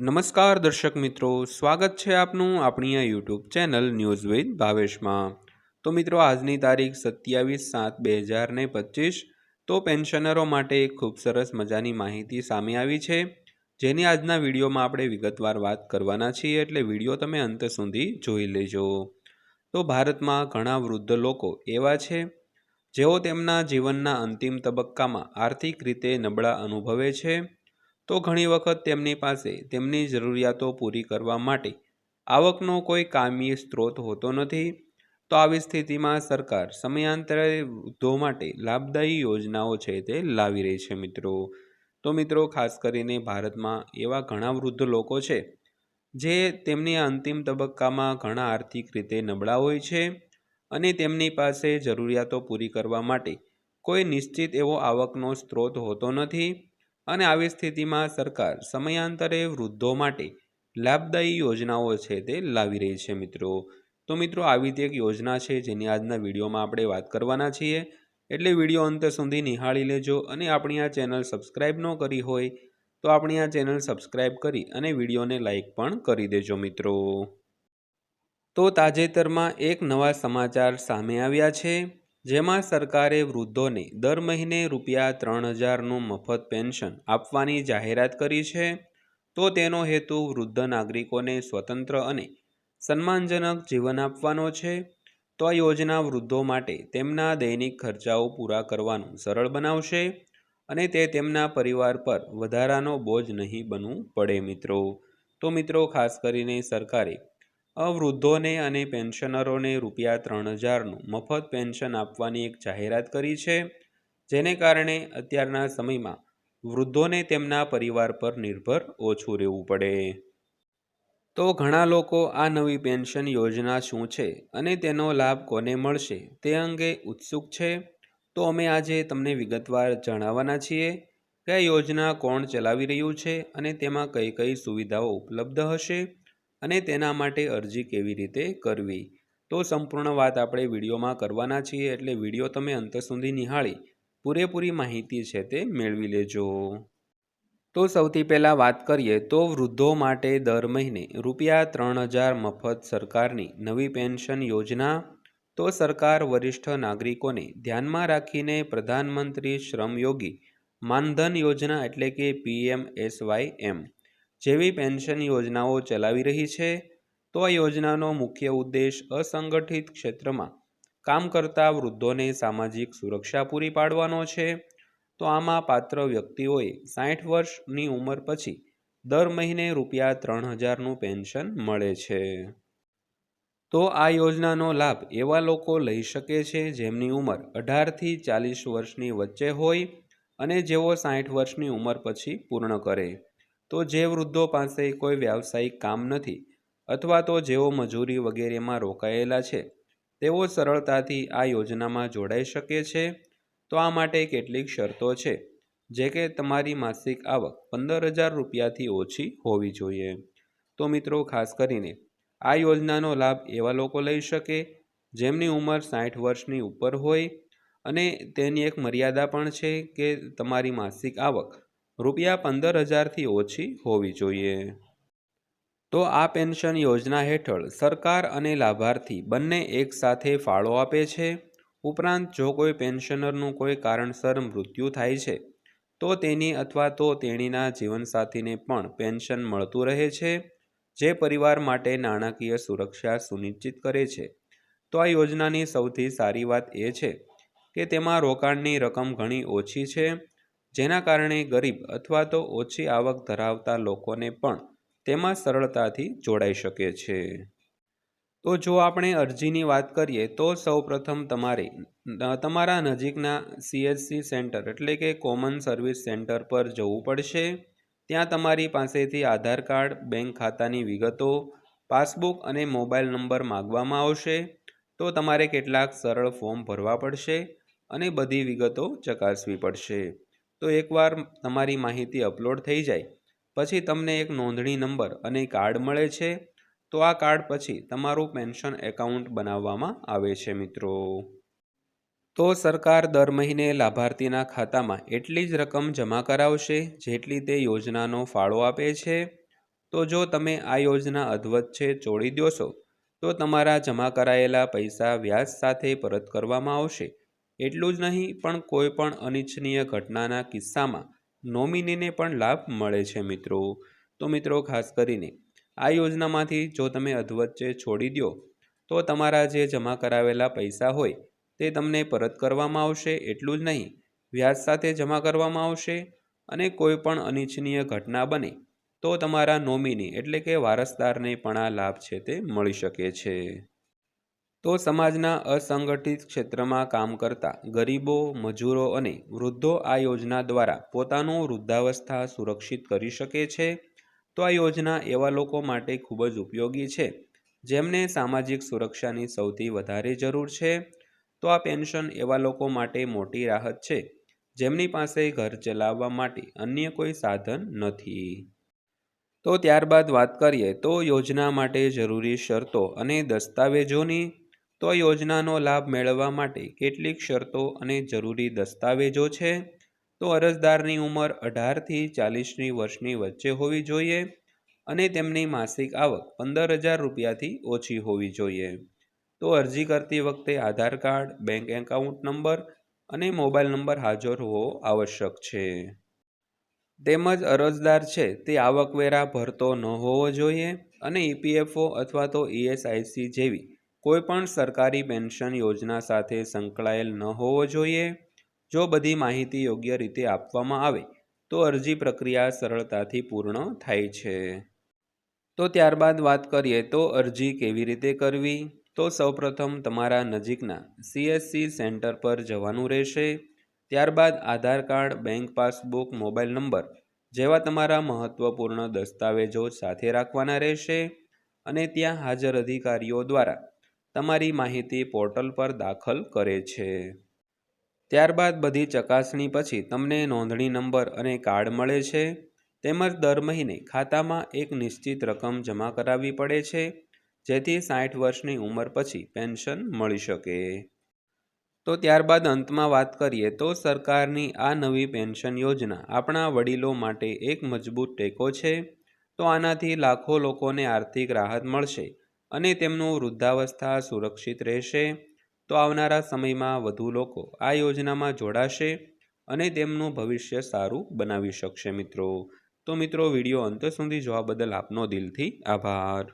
નમસ્કાર દર્શક મિત્રો, સ્વાગત છે આપનું આપણી આ યુટ્યુબ ચેનલ ન્યૂઝ વિથ ભાવેશમાં. તો મિત્રો, આજની તારીખ સત્યાવીસ સાત બે હજાર ને પચીસ, તો પેન્શનરો માટે એક ખૂબ સરસ મજાની માહિતી સામે આવી છે. જેની આજના વિડીયોમાં આપણે વિગતવાર વાત કરવાના છીએ, એટલે વીડિયો તમે અંત સુધી જોઈ લેજો. તો ભારતમાં ઘણા વૃદ્ધ લોકો એવા છે, જેઓ તેમના જીવનના અંતિમ તબક્કામાં આર્થિક રીતે નબળા અનુભવે છે તો ઘણી વખત તેમની પાસે તેમની જરૂરિયાતો પૂરી કરવા માટે આવકનો કોઈ કામીય સ્ત્રોત હોતો નથી. તો આવી સ્થિતિમાં સરકાર સમયાંતરે વૃદ્ધો માટે લાભદાયી યોજનાઓ છે તે લાવી રહી છે મિત્રો. તો મિત્રો, ખાસ કરીને ભારતમાં એવા ઘણા વૃદ્ધ લોકો છે જે તેમની અંતિમ તબક્કામાં ઘણા આર્થિક રીતે નબળા હોય છે અને તેમની પાસે જરૂરિયાતો પૂરી કરવા માટે કોઈ નિશ્ચિત એવો આવકનો સ્ત્રોત હોતો નથી. અને આવી સ્થિતિમાં સરકાર સમયાંતરે વૃદ્ધો માટે લાભદાયી યોજનાઓ છે તે લાવી રહી છે મિત્રો. તો મિત્રો, આવી જ એક યોજના છે જેની આજના વિડીયોમાં આપણે વાત કરવાના છીએ. એટલે વીડિયો અંત સુધી નિહાળી લેજો અને આપણી આ ચેનલ સબસ્ક્રાઈબ ન કરી હોય તો આપણી આ ચેનલ સબસ્ક્રાઈબ કરી અને વિડીયોને લાઇક પણ કરી દેજો મિત્રો. તો તાજેતરમાં એક નવા સમાચાર સામે આવ્યા છે. જેમાં સરકારે વૃદ્ધોને દર મહિને રૂપિયા ત્રણ હજારનું મફત પેન્શન આપવાની જાહેરાત કરી છે. તો તેનો હેતુ વૃદ્ધ નાગરિકોને સ્વતંત્ર અને સન્માનજનક જીવન આપવાનો છે. તો આ યોજના વૃદ્ધો માટે તેમના દૈનિક ખર્ચાઓ પૂરા કરવાનું સરળ બનાવશે અને તે તેમના પરિવાર પર વધારાનો બોજ નહીં બનવું પડે મિત્રો. તો મિત્રો, ખાસ કરીને સરકારે વૃદ્ધોને અને પેન્શનરોને રૂપિયા ત્રણ હજારનું મફત પેન્શન આપવાની એક જાહેરાત કરી છે, જેને કારણે અત્યારના સમયમાં વૃદ્ધોને તેમના પરિવાર પર નિર્ભર ઓછું રહેવું પડે. તો ઘણા લોકો આ નવી પેન્શન યોજના શું છે અને તેનો લાભ કોને મળશે તે અંગે ઉત્સુક છે? તો અમે આજે તમને વિગતવાર જણાવવાના છીએ કે યોજના કોણ ચલાવી રહ્યું છે અને તેમાં કઈ કઈ સુવિધાઓ ઉપલબ્ધ હશે? અને તેના માટે અરજી કેવી રીતે કરવી? તો સંપૂર્ણ વાત આપણે વિડીયોમાં કરવાના છીએ, એટલે વીડિયો તમે અંત સુધી નિહાળી પૂરેપૂરી માહિતી છે તે મેળવી લેજો. તો સૌથી પહેલાં વાત કરીએ, તો વૃદ્ધો માટે દર મહિને રૂપિયા ત્રણ હજાર મફત સરકારની નવી પેન્શન યોજના. તો સરકાર વરિષ્ઠ નાગરિકોને ધ્યાનમાં રાખીને પ્રધાનમંત્રી શ્રમયોગી માનધન યોજના એટલે કે પીએમ એસવાય એમ જેવી પેન્શન યોજનાઓ ચલાવી રહી છે, તો આ યોજનાનો મુખ્ય ઉદ્દેશ અસંગઠિત ક્ષેત્રમાં કામ કરતા વૃદ્ધોને સામાજિક સુરક્ષા પૂરી પાડવાનો છે. તો આમાં પાત્ર વ્યક્તિઓએ સાઠ વર્ષની ઉંમર પછી દર મહિને રૂપિયા ત્રણ હજારનું પેન્શન મળે છે. તો આ યોજનાનો લાભ એવા લોકો લઈ શકે છે જેમની ઉંમર અઢારથી ચાલીસ વર્ષની વચ્ચે હોય અને જેઓ સાઠ વર્ષની ઉંમર પછી પૂર્ણ કરે. તો જે વૃદ્ધો પાસે કોઈ વ્યાવસાયિક કામ નથી અથવા તો જેઓ મજૂરી વગેરેમાં રોકાયેલા છે, તેઓ સરળતાથી આ યોજનામાં જોડાઈ શકે છે? તો આ માટે કેટલીક શરતો છે, જે કે તમારી માસિક આવક પંદર હજાર રૂપિયાથી ઓછી હોવી જોઈએ. તો મિત્રો, ખાસ કરીને આ યોજનાનો લાભ એવા લોકો લઈ શકે જેમની ઉંમર સાઠ વર્ષની ઉપર હોય અને તેની એક મર્યાદા પણ છે કે તમારી માસિક આવક રૂપિયા પંદર હજારથી ઓછી હોવી જોઈએ. તો આ પેન્શન યોજના હેઠળ સરકાર અને લાભાર્થી બંને એકસાથે ફાળો આપે છે. ઉપરાંત જો કોઈ પેન્શનરનું કોઈ કારણસર મૃત્યુ થાય છે, તો તેની અથવા તો તેણીના જીવનસાથીને પણ પેન્શન મળતું રહે છે, જે પરિવાર માટે નાણાકીય સુરક્ષા સુનિશ્ચિત કરે છે. તો આ યોજનાની સૌથી સારી વાત એ છે કે તેમાં રોકાણની રકમ ઘણી ઓછી છે જેના કારણે ગરીબ અથવા તો ઓછી આવક ધરાવતા લોકોને પણ તેમાં સરળતાથી જોડાઈ શકે છે. તો જો આપણે અરજીની વાત કરીએ, તો સૌપ્રથમ તમારે તમારા નજીકના સીએચસી સેન્ટર એટલે કે કોમન સર્વિસ સેન્ટર પર જવું પડશે. ત્યાં તમારી પાસેથી આધાર કાર્ડ, બેંક ખાતાની વિગતો, પાસબુક અને મોબાઈલ નંબર માગવામાં આવશે. તો તમારે કેટલાક સરળ ફોર્મ ભરવા પડશે અને બધી વિગતો ચકાસવી પડશે. તો એકવાર તમારી માહિતી અપલોડ થઈ જાય, પછી તમને એક નોંધણી નંબર અને કાર્ડ મળે છે, તો આ કાર્ડ પછી તમારું પેન્શન એકાઉન્ટ બનાવવામાં આવે છે મિત્રો. તો સરકાર દર મહિને લાભાર્થીના ખાતામાં એટલી જ રકમ જમા કરાવશે, જેટલી તે યોજનાનો ફાળો આપે છે. તો જો તમે આ યોજના અધવચ્ચે છોડી દોશો તો તમારા જમા કરાયેલા પૈસા વ્યાજ સાથે પરત કરવામાં આવશે એટલું જ નહીં, પણ કોઈ પણ અનિચ્છનીય ઘટનાના કિસ્સામાં નોમિનીને પણ લાભ મળે છે મિત્રો. તો મિત્રો, ખાસ કરીને આ યોજનામાંથી જો તમે અધવચ્ચે છોડી દો, તો તમારા જે જમા કરાવેલા પૈસા હોય તે તમને પરત કરવામાં આવશે, એટલું જ નહીં, વ્યાજ સાથે જમા કરવામાં આવશે અને કોઈ પણ અનિચ્છનીય ઘટના બને તો તમારા નોમિની એટલે કે વારસદારને પણ આ લાભ છે તે મળી શકે છે. તો સમાજના અસંગઠિત ક્ષેત્રમાં કામ કરતા ગરીબો, મજૂરો અને વૃદ્ધો આ યોજના દ્વારા પોતાનું વૃદ્ધાવસ્થા સુરક્ષિત કરી શકે છે? તો આ યોજના એવા લોકો માટે ખૂબ જ ઉપયોગી છે, જેમને સામાજિક સુરક્ષાની સૌથી વધારે જરૂર છે. તો આ પેન્શન એવા લોકો માટે મોટી રાહત છે, જેમની પાસે ઘર ચલાવવા માટે અન્ય કોઈ સાધન નથી. તો ત્યારબાદ વાત કરીએ તો યોજના માટે જરૂરી શરતો અને દસ્તાવેજોની. તો યોજનાનો લાભ મેળવવા માટે કેટલીક શરતો અને જરૂરી દસ્તાવેજો છે? તો અરજદારની ઉંમર અઢારથી ચાલીસની વર્ષની વચ્ચે હોવી જોઈએ અને તેમની માસિક આવક પંદર હજાર રૂપિયાથી ઓછી હોવી જોઈએ. તો અરજી કરતી વખતે Aadhaar card, bank account number અને મોબાઈલ નંબર હાજર હોવો આવશ્યક છે. તેમજ અરજદાર છે તે આવકવેરા ભરતો ન હોવો જોઈએ અને ઈપીએફઓ અથવા તો ઈએસઆઈસી જેવી કોઈપણ સરકારી પેન્શન યોજના સાથે સંકળાયેલ ન હોવો જોઈએ. જો બધી માહિતી યોગ્ય રીતે આપવામાં આવે, તો અરજી પ્રક્રિયા સરળતાથી પૂર્ણ થાય છે. તો ત્યારબાદ વાત કરીએ, તો અરજી કેવી રીતે કરવી? તો સૌપ્રથમ તમારા નજીકના સીએસસી સેન્ટર પર જવાનું રહેશે. ત્યારબાદ Aadhaar card, bank passbook, mobile number જેવા તમારા મહત્ત્વપૂર્ણ દસ્તાવેજો સાથે રાખવાના રહેશે અને ત્યાં હાજર અધિકારીઓ દ્વારા તમારી માહિતી પોર્ટલ પર દાખલ કરે છે. ત્યારબાદ બધી ચકાસણી પછી તમને નોંધણી નંબર અને કાર્ડ મળે છે. તેમજ દર મહિને ખાતામાં એક નિશ્ચિત રકમ જમા કરાવવી પડે છે, જેથી સાઠ વર્ષની ઉંમર પછી પેન્શન મળી શકે. તો ત્યારબાદ અંતમાં વાત કરીએ તો સરકારની આ નવી પેન્શન યોજના આપણા વડીલો માટે એક મજબૂત ટેકો છે. તો આનાથી લાખો લોકોને આર્થિક રાહત મળશે અને તેમનું વૃદ્ધાવસ્થા સુરક્ષિત રહેશે. તો આવનારા સમયમાં વધુ લોકો આ યોજનામાં જોડાશે અને તેમનું ભવિષ્ય સારું બનાવી શકશે મિત્રો. તો મિત્રો, વીડિયો અંત સુધી જોવા બદલ આપનો દિલથી આભાર.